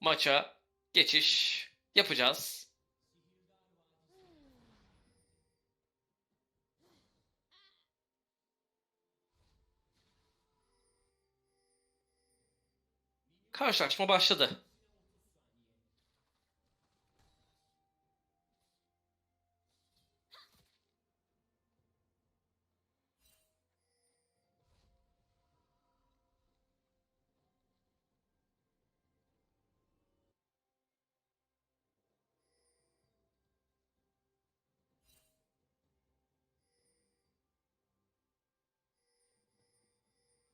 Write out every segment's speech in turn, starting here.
maça geçiş yapacağız. Karşılaşma başladı.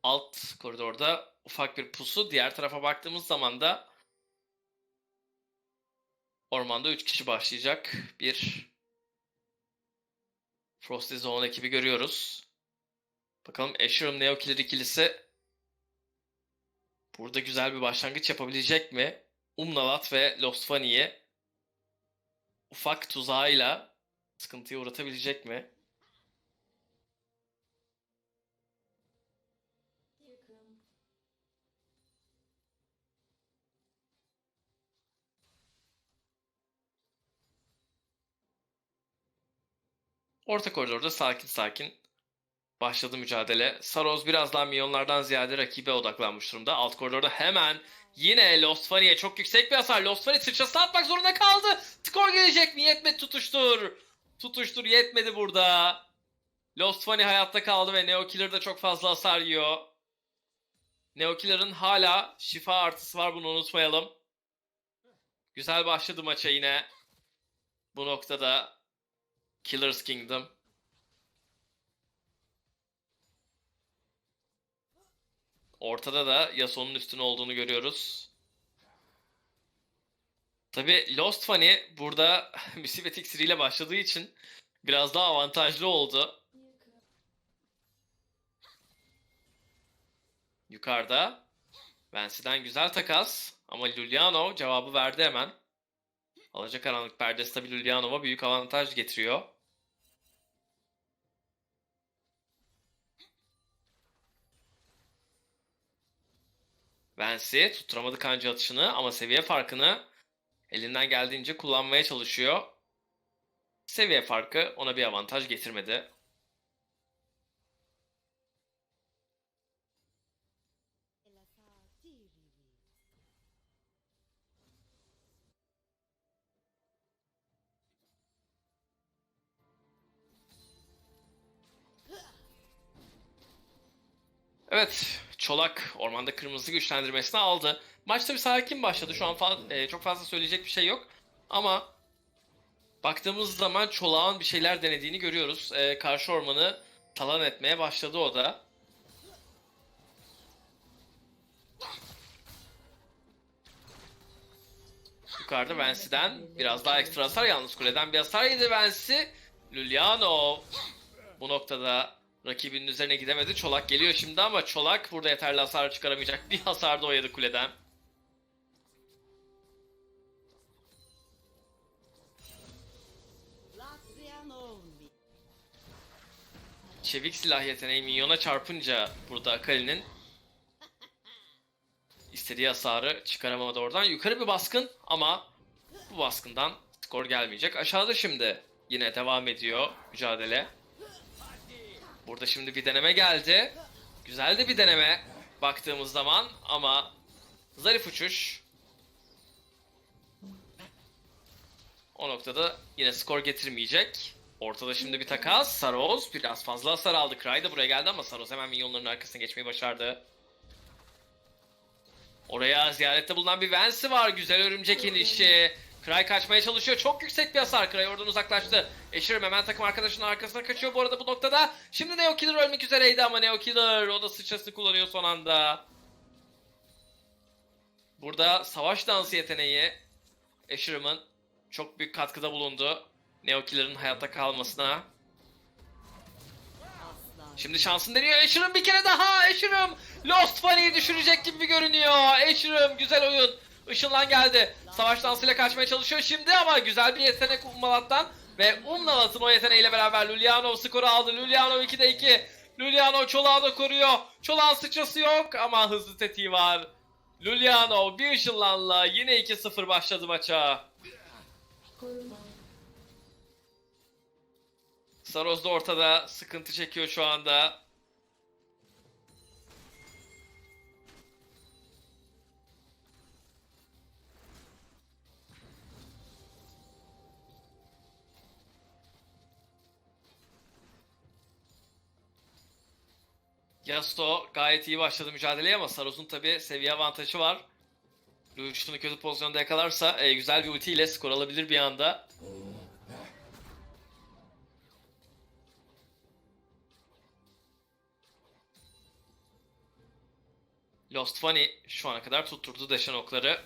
Alt koridorda ufak bir pusu. Diğer tarafa baktığımız zaman da ormanda 3 kişi başlayacak bir Frosty Zone ekibi görüyoruz. Bakalım Asherum Neo Killer ikilisi burada güzel bir başlangıç yapabilecek mi? Umnalat ve Lost Funny'yi ufak tuzağıyla sıkıntıya uğratabilecek mi? Orta koridorda sakin sakin başladı mücadele. Saroz biraz daha milyonlardan ziyade rakibe odaklanmış durumda. Alt koridorda hemen yine Lost Funny'e çok yüksek bir hasar. Lost Funny sıçrasını atmak zorunda kaldı. Skor gelecek mi? Yetmedi tutuştur. Tutuştur yetmedi burada. Lost Funny hayatta kaldı ve Neo Killer de çok fazla hasar yiyor. Neo Killer'ın hala şifa artısı var bunu unutmayalım. Güzel başladı maça yine. Bu noktada Killer's Kingdom. Ortada da Yasuo'nun üstüne olduğunu görüyoruz. Tabi Lost Funny burada Musibet iksiri ile başladığı için biraz daha avantajlı oldu. Yukarıda Vance'den güzel takas ama Luliano cevabı verdi hemen. Alacakaranlık perdesi tabi Luliano'ya büyük avantaj getiriyor. Vance tutturamadı kanca atışını ama seviye farkını elinden geldiğince kullanmaya çalışıyor. Seviye farkı ona bir avantaj getirmedi. Evet, Çolak ormanda kırmızı güçlendirmesini aldı. Maç tabii sakin başladı. Şu an fa- e, çok fazla söyleyecek bir şey yok. Ama baktığımız zaman Çolak'ın bir şeyler denediğini görüyoruz. E, karşı ormanı talan etmeye başladı o da. Yukarıda Vance'den biraz daha ekstra hasar. Yalnız kuleden bir hasar yedi Vance. Luliano bu noktada rakibinin üzerine gidemedi. Çolak geliyor şimdi ama Çolak burada yeterli hasar çıkaramayacak. Bir hasar da o yedi kuleden. Çevik silah yeteneği minyona çarpınca burada Akali'nin istediği hasarı çıkaramadı oradan. Yukarı bir baskın ama bu baskından skor gelmeyecek. Aşağıda şimdi yine devam ediyor mücadele. Burada şimdi bir deneme geldi. Güzel de bir deneme baktığımız zaman ama zarif uçuş. O noktada yine skor getirmeyecek. Ortada şimdi bir takas. Saroz biraz fazla hasar aldı. Cry da buraya geldi ama Saroz hemen minyonların arkasına geçmeyi başardı. Oraya ziyarette bulunan bir Vance var. Güzel örümcek inişi. Cry kaçmaya çalışıyor. Çok yüksek bir hasar. Cry oradan uzaklaştı. Eşirim hemen takım arkadaşının arkasına kaçıyor bu arada bu noktada. Şimdi Neo Killer ölmek üzereydi ama Neo Killer o da sıçrasını kullanıyor son anda. Burada savaş dansı yeteneği Eşirim'in çok büyük katkıda bulundu. Neo Killer'ın hayatta kalmasına. Şimdi şansını deniyor. Asherim bir kere daha. Asherim Lost Funny'yi düşürecek gibi görünüyor. Asherim güzel oyun. Işınlan geldi. Savaş dansıyla kaçmaya çalışıyor şimdi ama güzel bir yetenek Ummalat'tan. Ve Ummalat'ın o yeteneğiyle beraber Luliano skoru aldı. Luliano 2'de 2. Luliano Çolak'ı da koruyor. Çolak'ın sıçrası yok ama hızlı tetiği var. Luliano bir ışınlanla yine 2-0 başladı maça. Saros da ortada sıkıntı çekiyor şu anda. Yasuo gayet iyi başladı mücadeleye ama Saros'un tabi seviye avantajı var. Lucian'ı kötü pozisyonda yakalarsa e, güzel bir ultiyle skor alabilir bir anda. Lost Funny şu ana kadar tutturdu deşen okları.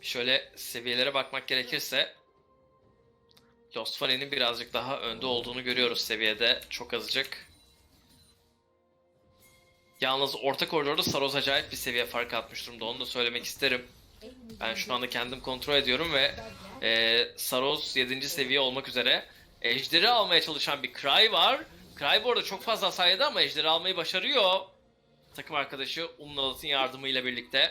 Şöyle seviyelere bakmak gerekirse Lost Funny'nin birazcık daha önde olduğunu görüyoruz seviyede çok azıcık. Yalnız orta koridorda Saros acayip bir seviye fark atmış durumda. Onu da söylemek isterim. Ben şu anda kendim kontrol ediyorum ve e, Saros 7. seviye olmak üzere. Ejder'i almaya çalışan bir Cry var. Cry bu arada çok fazla hasar ama Ejder'i almayı başarıyor. Takım arkadaşı Umnalat'ın yardımıyla birlikte.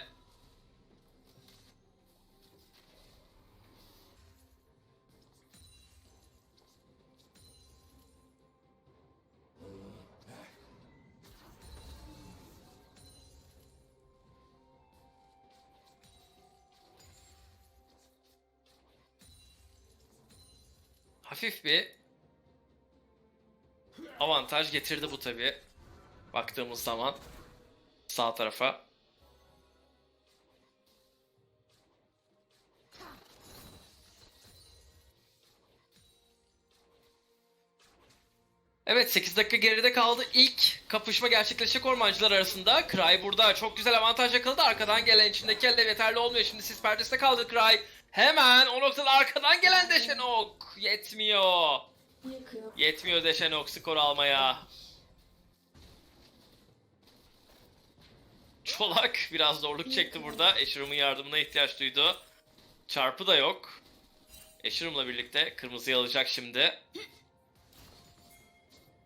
Hafif bir avantaj getirdi bu tabi. Baktığımız zaman sağ tarafa. Evet 8 dakika geride kaldı. İlk kapışma gerçekleşecek ormancılar arasında. Cry burada çok güzel avantaj yakaladı. Arkadan gelen içindeki elde yeterli olmuyor. Şimdi sis perdesinde kaldı Cry. Hemen o noktada arkadan gelen Deşenok. Yetmiyor. Yetmiyor Deşenok skor almaya. Çolak biraz zorluk çekti burada. Eşirum'un yardımına ihtiyaç duydu. Çarpı da yok. Eşirum'la birlikte kırmızıyı alacak şimdi.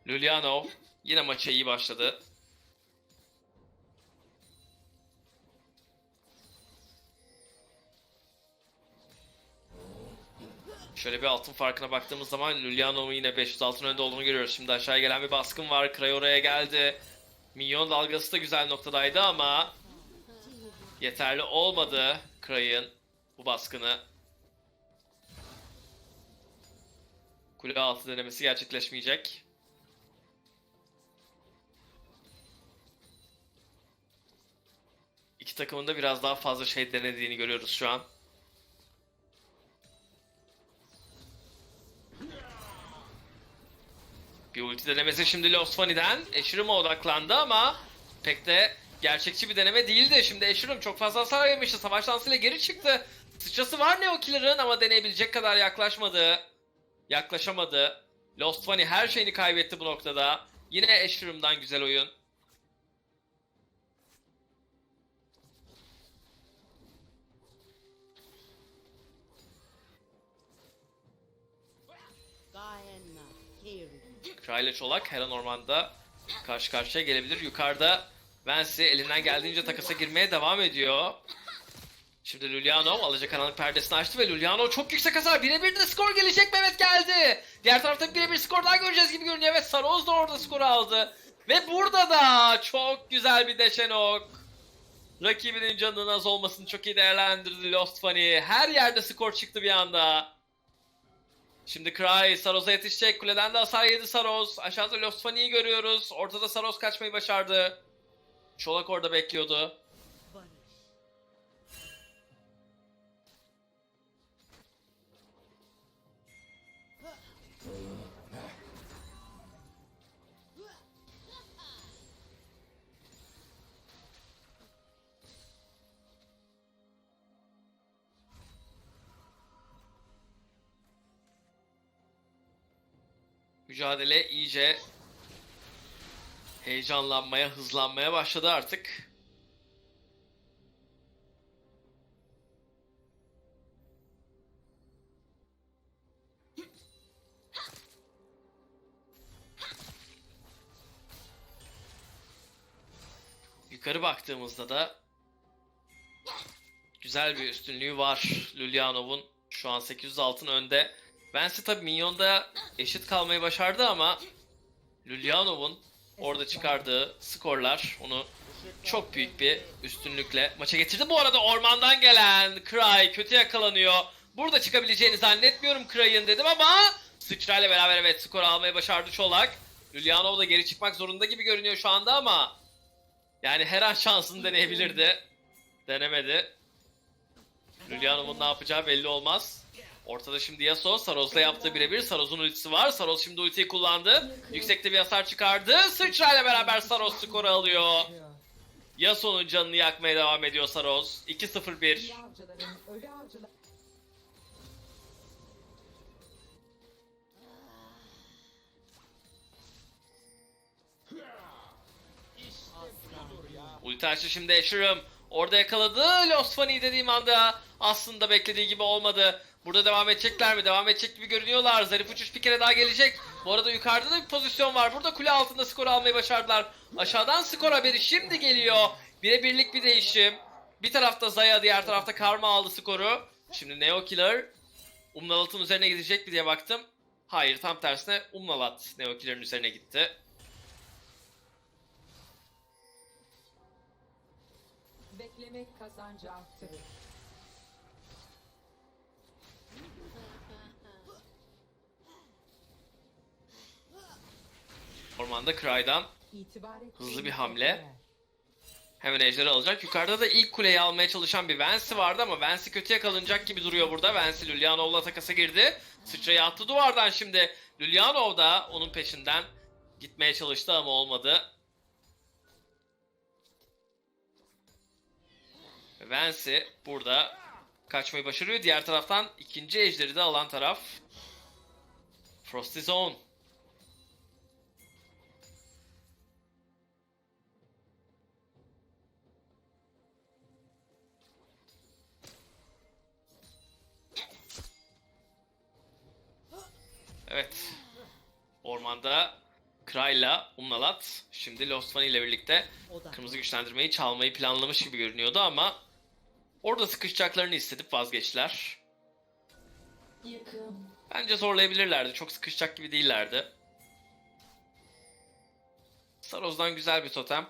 Luliano yine maça iyi başladı. Şöyle bir altın farkına baktığımız zaman Luliano'nun yine 500 altın önde olduğunu görüyoruz. Şimdi aşağıya gelen bir baskın var. Kray oraya geldi. Minyon dalgası da güzel noktadaydı ama yeterli olmadı Kray'ın bu baskını. Kule altı denemesi gerçekleşmeyecek. İki takımın da biraz daha fazla şey denediğini görüyoruz şu an. Bir ulti denemesi şimdi Lost Funny'den Eşirum'a odaklandı ama pek de gerçekçi bir deneme değildi. Şimdi Eşirum çok fazla hasar yemişti. Savaş dansıyla geri çıktı. Sıçrası var Neo Killer'ın ama deneyebilecek kadar yaklaşmadı. Yaklaşamadı. Lost Funny her şeyini kaybetti bu noktada. Yine Eşirum'dan güzel oyun. Kray Çolak her an ormanda karşı karşıya gelebilir. Yukarıda Vance elinden geldiğince takasa girmeye devam ediyor. Şimdi Luliano alacakaranlık perdesini açtı ve Luliano çok yüksek hasar. Birebir de skor gelecek Mehmet geldi. Diğer tarafta birebir skor daha göreceğiz gibi görünüyor. Evet Saroz da orada skoru aldı. Ve burada da çok güzel bir deşenok. Rakibinin canının az olmasını çok iyi değerlendirdi Lost Funny. Her yerde skor çıktı bir anda. Şimdi Cry Saros'a yetişecek. Kuleden de hasar yedi Saros. Aşağıda Lost Funny'yi görüyoruz. Ortada Saros kaçmayı başardı. Çolak orada bekliyordu. Mücadele iyice heyecanlanmaya, hızlanmaya başladı artık. Yukarı baktığımızda da güzel bir üstünlüğü var Lulyanov'un. Şu an 800 altın önde. Vance tabi minyonda eşit kalmayı başardı ama Lulyanov'un orada çıkardığı skorlar onu çok büyük bir üstünlükle maça getirdi. Bu arada ormandan gelen Cry kötü yakalanıyor. Burada çıkabileceğini zannetmiyorum Cry'ın dedim ama sıçrayla beraber evet skor almayı başardı Çolak. Lulyanov da geri çıkmak zorunda gibi görünüyor şu anda ama yani her an şansını deneyebilirdi. Denemedi. Lulyanov'un ne yapacağı belli olmaz. Ortada şimdi Yasuo, Saros'la yaptığı birebir. Saros'un ultisi var. Saros şimdi ultiyi kullandı. Yüksekte bir hasar çıkardı. Sıçrayla beraber Saros skoru alıyor. Yasuo'nun canını yakmaya devam ediyor Saros. 2-0-1. Avcıların ölü avcılar. Ulti açtı şimdi Asher'ım. Orada yakaladı. Lost Funny dediğim anda aslında beklediği gibi olmadı. Burada devam edecekler mi? Devam edecek gibi görünüyorlar. Zarif uçuş bir kere daha gelecek. Bu arada yukarıda da bir pozisyon var. Burada kule altında skor almayı başardılar. Aşağıdan skor haberi şimdi geliyor. Bire birlik bir değişim. Bir tarafta Zaya, diğer tarafta Karma aldı skoru. Şimdi Neo Killer Umnalat'ın üzerine gidecek mi diye baktım. Hayır tam tersine Umnalat Neo Killer'ın üzerine gitti. Beklemek kazancı arttırır. Ormanda Cry'dan. Hızlı bir hamle. Hemen ejderi alacak. Yukarıda da ilk kuleyi almaya çalışan bir Vance vardı ama Vance kötüye kalınacak gibi duruyor burada. Vance Lulyanov'la takasa girdi. Sıçrayı attı duvardan şimdi. Lulyanov da onun peşinden gitmeye çalıştı ama olmadı. Vance burada kaçmayı başarıyor. Diğer taraftan ikinci ejderi de alan taraf. Frosty Zone. Evet. Ormanda Kray'la Umnalat şimdi Lost Bunny ile birlikte kırmızı güçlendirmeyi çalmayı planlamış gibi görünüyordu ama orada sıkışacaklarını hissedip vazgeçtiler. Yıkım. Bence zorlayabilirlerdi. Çok sıkışacak gibi değillerdi. Saros'dan güzel bir totem.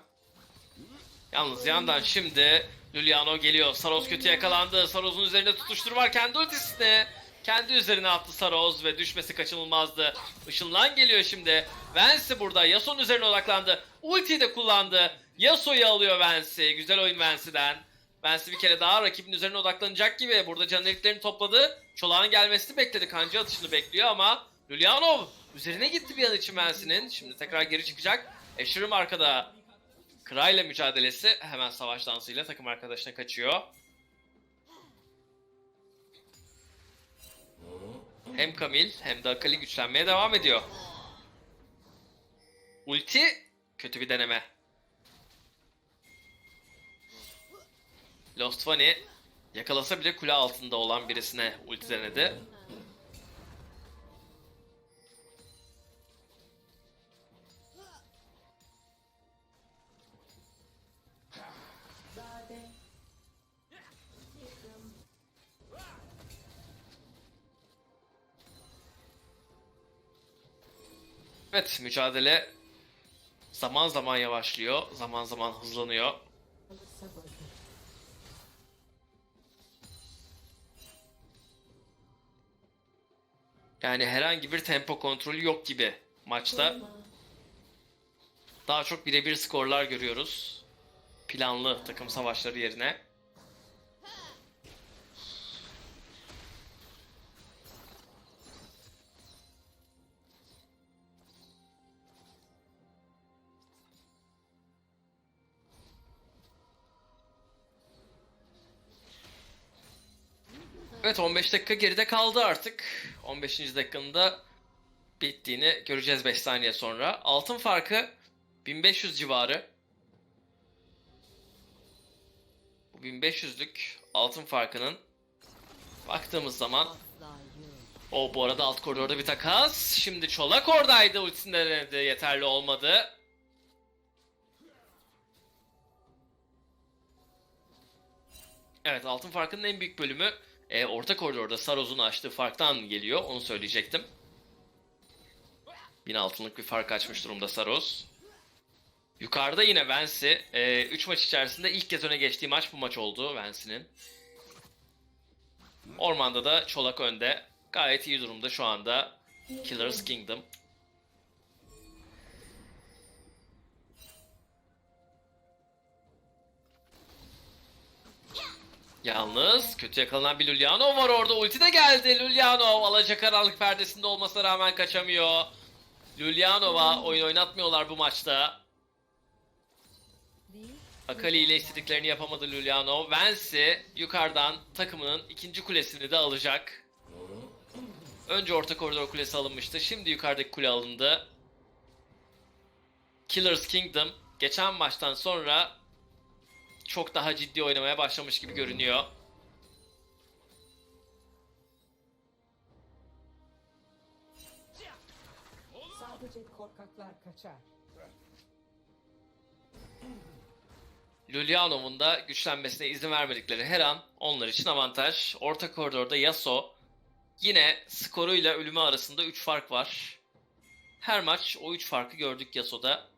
Yalnız yandan şimdi Luliano geliyor. Saros kötü yakalandı. Saros'un üzerinde tutuştur var. Kendi ultisini kendi üzerine attı Saros ve düşmesi kaçınılmazdı. Işınlan geliyor şimdi. Vance burada. Yasuo'nun üzerine odaklandı. Ultiyi de kullandı. Yasuo'yu alıyor Vance. Güzel oyun Vance'den. Vance bir kere daha rakibin üzerine odaklanacak gibi. Burada canaliklerini topladı. Çolağın gelmesini bekledi. Kancı atışını bekliyor ama Lulyanov üzerine gitti bir an için Vance'nin. Şimdi tekrar geri çıkacak. Asher'ım arkada. Kra ile mücadelesi hemen savaş dansıyla takım arkadaşına kaçıyor. Hem Kamil hem de Akali güçlenmeye devam ediyor. Ulti kötü bir deneme. Lost Bunny yakalasa bile kule altında olan birisine ulti denedi. Evet mücadele zaman zaman yavaşlıyor, zaman zaman hızlanıyor. Yani herhangi bir tempo kontrolü yok gibi maçta. Daha çok birebir skorlar görüyoruz. Planlı takım savaşları yerine. Evet 15 dakika geride kaldı artık. 15. dakikanın da bittiğini göreceğiz 5 saniye sonra. Altın farkı 1500 civarı. Bu 1500'lük altın farkının baktığımız zaman o bu arada alt koridorda bir takas. Şimdi Çolak oradaydı ultisinde denedi yeterli olmadı. Evet altın farkının en büyük bölümü e, orta koridorda Saros'un açtığı farktan geliyor. Onu söyleyecektim. 1000 altınlık bir fark açmış durumda Saros. Yukarıda yine Vance'i 3 maç içerisinde ilk kez öne geçtiği maç bu maç oldu Vance'nin. Ormanda da Çolak önde. Gayet iyi durumda şu anda. Killer's Kingdom. Yalnız kötü yakalanan bir Lulyanov var orada. Ulti de geldi. Lulyanov alacakaranlık perdesinde olmasına rağmen kaçamıyor. Lulyanov'a oyun oynatmıyorlar bu maçta. Akali ile istediklerini yapamadı Lulyanov. Vance yukarıdan takımının ikinci kulesini de alacak. Önce orta koridor kulesi alınmıştı. Şimdi yukarıdaki kule alındı. Killer's Kingdom geçen maçtan sonra çok daha ciddi oynamaya başlamış gibi görünüyor. Sadece korkaklar kaçar. Lulyanov'un da güçlenmesine izin vermedikleri her an onlar için avantaj. Orta koridorda Yasuo yine skoruyla ölümü arasında 3 fark var. Her maç o 3 farkı gördük Yasuo'da.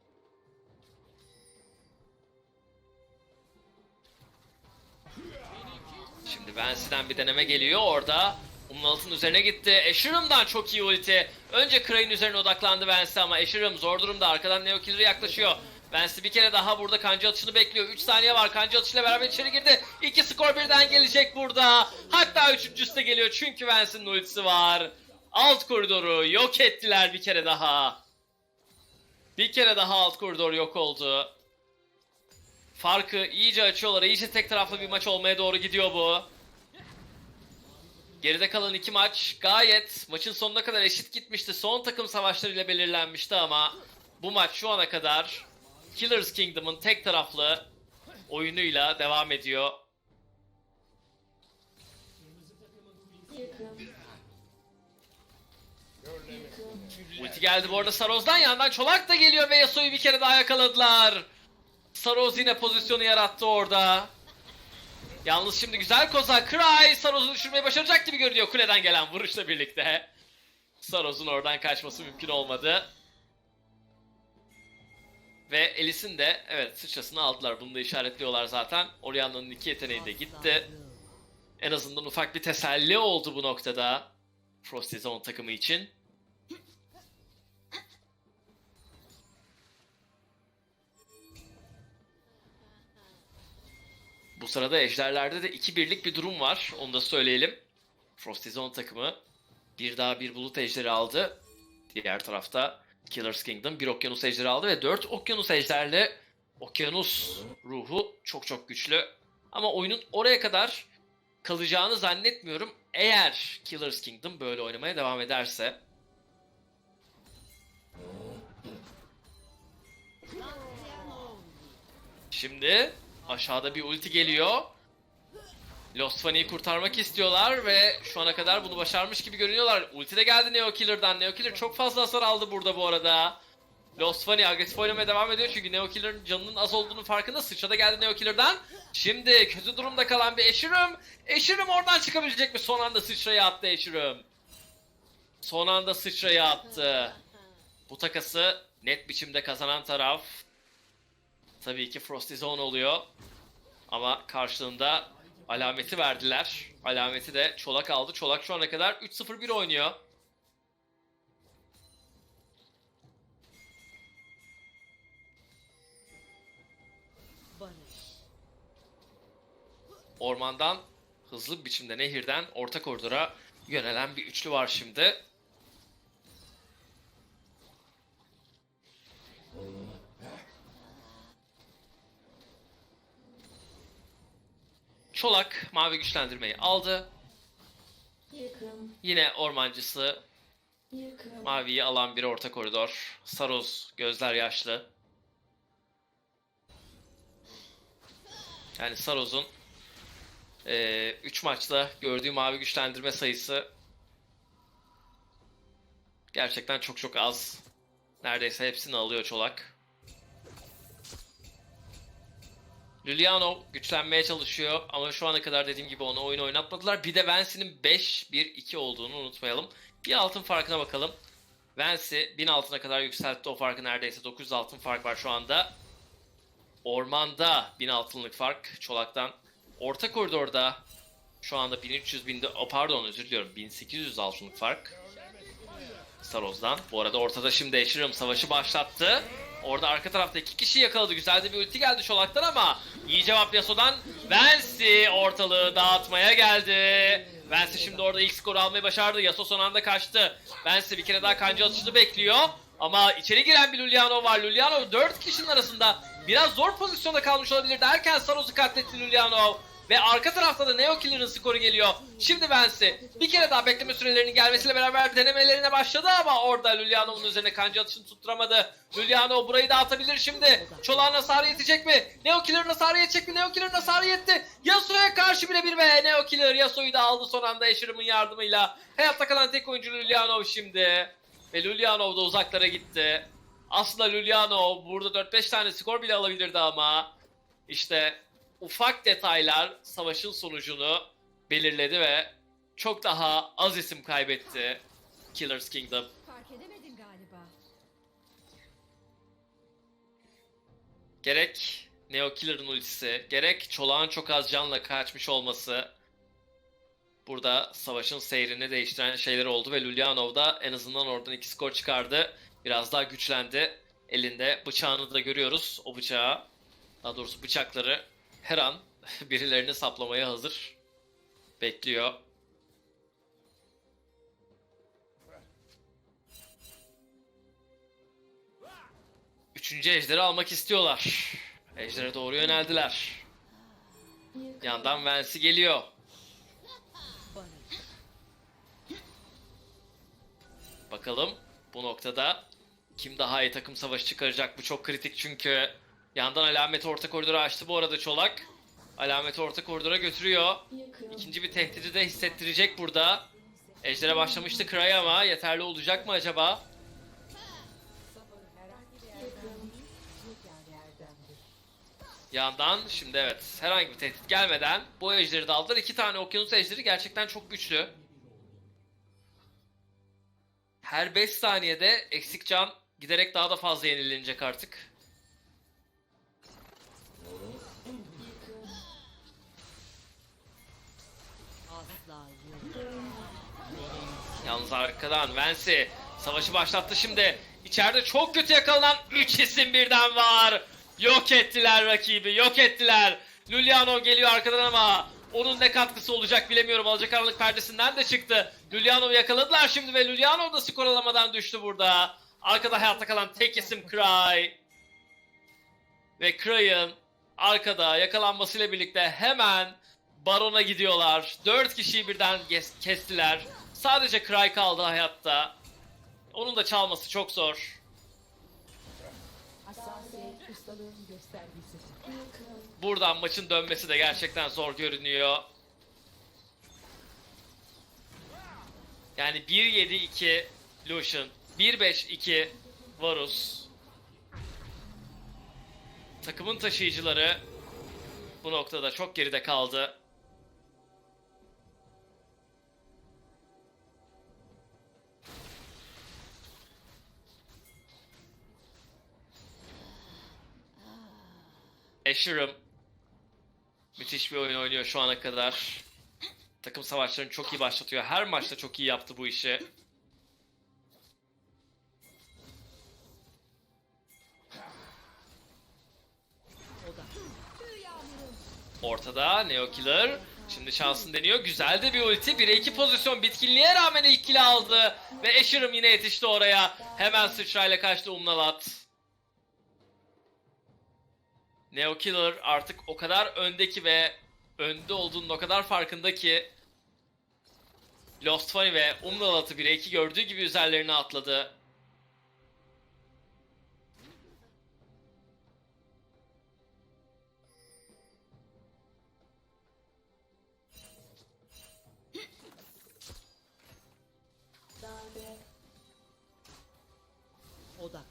Şimdi Vance'den bir deneme geliyor orada. Umlalıt'ın üzerine gitti. Asheron'dan çok iyi ulti. Önce Crane üzerine odaklandı Vance ama Asheron zor durumda. Arkadan Neo Killer yaklaşıyor. Vance bir kere daha burada kanca atışını bekliyor. 3 saniye var. Kanca atışıyla beraber içeri girdi. İki skor birden gelecek burada. Hatta üçüncüsü de geliyor çünkü Vance'in ultisi var. Alt koridoru yok ettiler bir kere daha. Bir kere daha alt koridor yok oldu. Farkı iyice açıyorlar. İyice tek taraflı bir maç olmaya doğru gidiyor bu. Geride kalan iki maç gayet maçın sonuna kadar eşit gitmişti. Son takım savaşlarıyla belirlenmişti ama bu maç şu ana kadar Killers Kingdom'ın tek taraflı oyunuyla devam ediyor. Ulti geldi bu arada Saroz'dan yandan Çolak da geliyor ve Yasuo'yu bir kere daha yakaladılar. Saroz yine pozisyonu yarattı orada. Yalnız şimdi güzel koza Cry Saroz'u düşürmeyi başaracak gibi görünüyor kuleden gelen vuruşla birlikte. Saroz'un oradan kaçması mümkün olmadı. Ve Elis'in de evet sıçrasını aldılar. Bunu da işaretliyorlar zaten. Orianna'nın iki yeteneği de gitti. En azından ufak bir teselli oldu bu noktada. Frosty Zone takımı için. Bu sırada ejderlerde de 2-1'lik bir durum var. Onu da söyleyelim. Frosty Zone takımı bir daha bir bulut ejderi aldı. Diğer tarafta Killer's Kingdom bir okyanus ejderi aldı ve 4 okyanus ejderli okyanus ruhu çok çok güçlü. Ama oyunun oraya kadar kalacağını zannetmiyorum. Eğer Killer's Kingdom böyle oynamaya devam ederse. Şimdi aşağıda bir ulti geliyor. Lost Funny'yi kurtarmak istiyorlar ve şu ana kadar bunu başarmış gibi görünüyorlar. Ulti de geldi Neo Killer'dan. Neo Killer çok fazla hasar aldı burada bu arada. Lost Funny agresif oynamaya devam ediyor çünkü Neo Killer'ın canının az olduğunu farkında. Sıçra da geldi Neo Killer'dan. Şimdi kötü durumda kalan bir Asherim. Asherim oradan çıkabilecek mi? Son anda sıçrayı attı Asherim. Son anda sıçrayı attı. Bu takası net biçimde kazanan taraf tabii ki Frosty Zone oluyor. Ama karşılığında alameti verdiler. Alameti de Çolak aldı. Çolak şu ana kadar 3-0-1 oynuyor. Ormandan hızlı bir biçimde nehirden orta koridora yönelen bir üçlü var şimdi. Çolak mavi güçlendirmeyi aldı. Yıkım, Yine ormancısı yıkım. maviyi alan bir orta koridor. Saros gözler yaşlı. Yani Saros'un 3 maçta gördüğü mavi güçlendirme sayısı gerçekten çok çok az. Neredeyse hepsini alıyor Çolak. Liliano güçlenmeye çalışıyor ama şu ana kadar dediğim gibi onu oyun oynatmadılar. Bir de Vance'nin 5-1-2 olduğunu unutmayalım. Bir altın farkına bakalım. Vance 1000 altına kadar yükseltti o farkı neredeyse 900 altın fark var şu anda. Ormanda 1000 altınlık fark Çolak'tan. Orta koridorda şu anda 1300 binde, o pardon özür diliyorum 1800 altınlık fark. Staroz'dan. Bu arada ortada şimdi Eşirim savaşı başlattı. Orada arka tarafta iki kişi yakaladı. Güzel de bir ulti geldi Çolak'tan ama iyi cevap Yasuo'dan. Vance ortalığı dağıtmaya geldi. Vance şimdi orada ilk skoru almayı başardı. Yasuo son anda kaçtı. Vance bir kere daha kanca atışını bekliyor. Ama içeri giren bir Luliano var. Luliano 4 kişinin arasında biraz zor pozisyonda kalmış olabilir derken Saros'u katletti Luliano. Ve arka tarafta da Neo Killer'ın skoru geliyor. Şimdi Vance bir kere daha bekleme sürelerinin gelmesiyle beraber denemelerine başladı ama orada Luliano'nun üzerine kanca atışını tutturamadı. Luliano burayı dağıtabilir şimdi. Çolağın hasarı yetecek mi? Neo Killer'ın hasarı yetecek mi? Neo Killer'ın hasarı yetti. Yasuo'ya karşı bile bir ve Neo Killer Yasuo'yu da aldı son anda Asher'ımın yardımıyla. Hayatta kalan tek oyuncu Luliano şimdi. Ve Luliano da uzaklara gitti. Aslında Luliano burada 4-5 tane skor bile alabilirdi ama işte ufak detaylar savaşın sonucunu belirledi ve çok daha az isim kaybetti Killer's Kingdom. Fark edemedin galiba. Gerek Neo Killer'ın ultisi, gerek Çolak'ın çok az canla kaçmış olması burada savaşın seyrini değiştiren şeyler oldu ve Lulyanov da en azından oradan iki skor çıkardı. Biraz daha güçlendi. Elinde bıçağını da görüyoruz. O bıçağı, daha doğrusu bıçakları her an birilerini saplamaya hazır. Bekliyor. Üçüncü ejderi almak istiyorlar. Ejder'e doğru yöneldiler. Yandan Vance geliyor. Bakalım bu noktada kim daha iyi takım savaşı çıkaracak bu çok kritik çünkü yandan alameti orta koridora açtı bu arada Çolak. Alameti orta koridora götürüyor. İkinci bir tehdidi de hissettirecek burada. Ejder'e başlamıştı Kray ama yeterli olacak mı acaba? Yandan şimdi evet herhangi bir tehdit gelmeden bu ejderi de aldılar. İki tane okyanus ejderi gerçekten çok güçlü. Her 5 saniyede eksik can giderek daha da fazla yenilenecek artık. Yalnız arkadan Vance savaşı başlattı şimdi. İçeride çok kötü yakalanan 3 isim birden var. Yok ettiler rakibi, yok ettiler. Luliano geliyor arkadan ama onun ne katkısı olacak bilemiyorum. Alacakaranlık perdesinden de çıktı. Luliano'yu yakaladılar şimdi ve Luliano da skor alamadan düştü burada. Arkada hayatta kalan tek isim Cry. Ve Cry'ın arkada yakalanmasıyla birlikte hemen Baron'a gidiyorlar. 4 kişiyi birden kes- kestiler. Sadece Cry kaldı hayatta. Onun da çalması çok zor. Buradan maçın dönmesi de gerçekten zor görünüyor. Yani 1-7-2 Lucian, 1-5-2 Varus. Takımın taşıyıcıları bu noktada çok geride kaldı. Asher'ım müthiş bir oyun oynuyor şu ana kadar. Takım savaşlarını çok iyi başlatıyor. Her maçta çok iyi yaptı bu işi. Ortada Neo Killer. Şimdi şansını deniyor. Güzel de bir ulti. 1'e 2 pozisyon bitkinliğe rağmen ilk kill'i aldı. Ve Asher'ım yine yetişti oraya. Hemen sıçrayla kaçtı Umnalat. Neo Killer artık o kadar öndeki ve önde olduğunun o kadar farkında ki Lost Funny ve Umnalat'ı 1'e 2 gördüğü gibi üzerlerine atladı.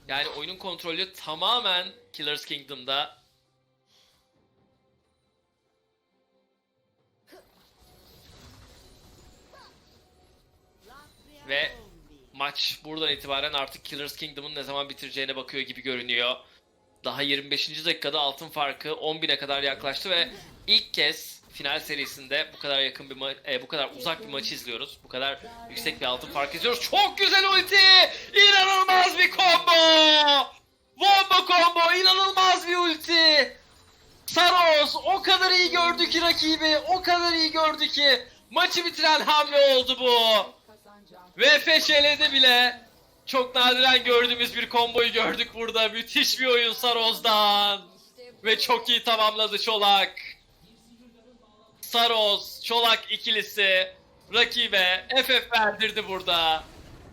Yani oyunun kontrolü tamamen Killer's Kingdom'da. Ve maç buradan itibaren artık Killers Kingdom'un ne zaman bitireceğine bakıyor gibi görünüyor. Daha 25. dakikada altın farkı 10.000'e kadar yaklaştı ve ilk kez final serisinde bu kadar yakın bir e, bu kadar uzak bir maçı izliyoruz. Bu kadar yüksek bir altın farkı izliyoruz. Çok güzel ulti! İnanılmaz bir combo! Bomba combo! İnanılmaz bir ulti! Saros o kadar iyi gördü ki rakibi, o kadar iyi gördü ki maçı bitiren hamle oldu bu. Ve feşeledi bile. Çok nadiren gördüğümüz bir komboyu gördük burada. Müthiş bir oyun Saroz'dan. Ve çok iyi tamamladı Çolak. Saroz, Çolak ikilisi rakibe FF verdirdi burada.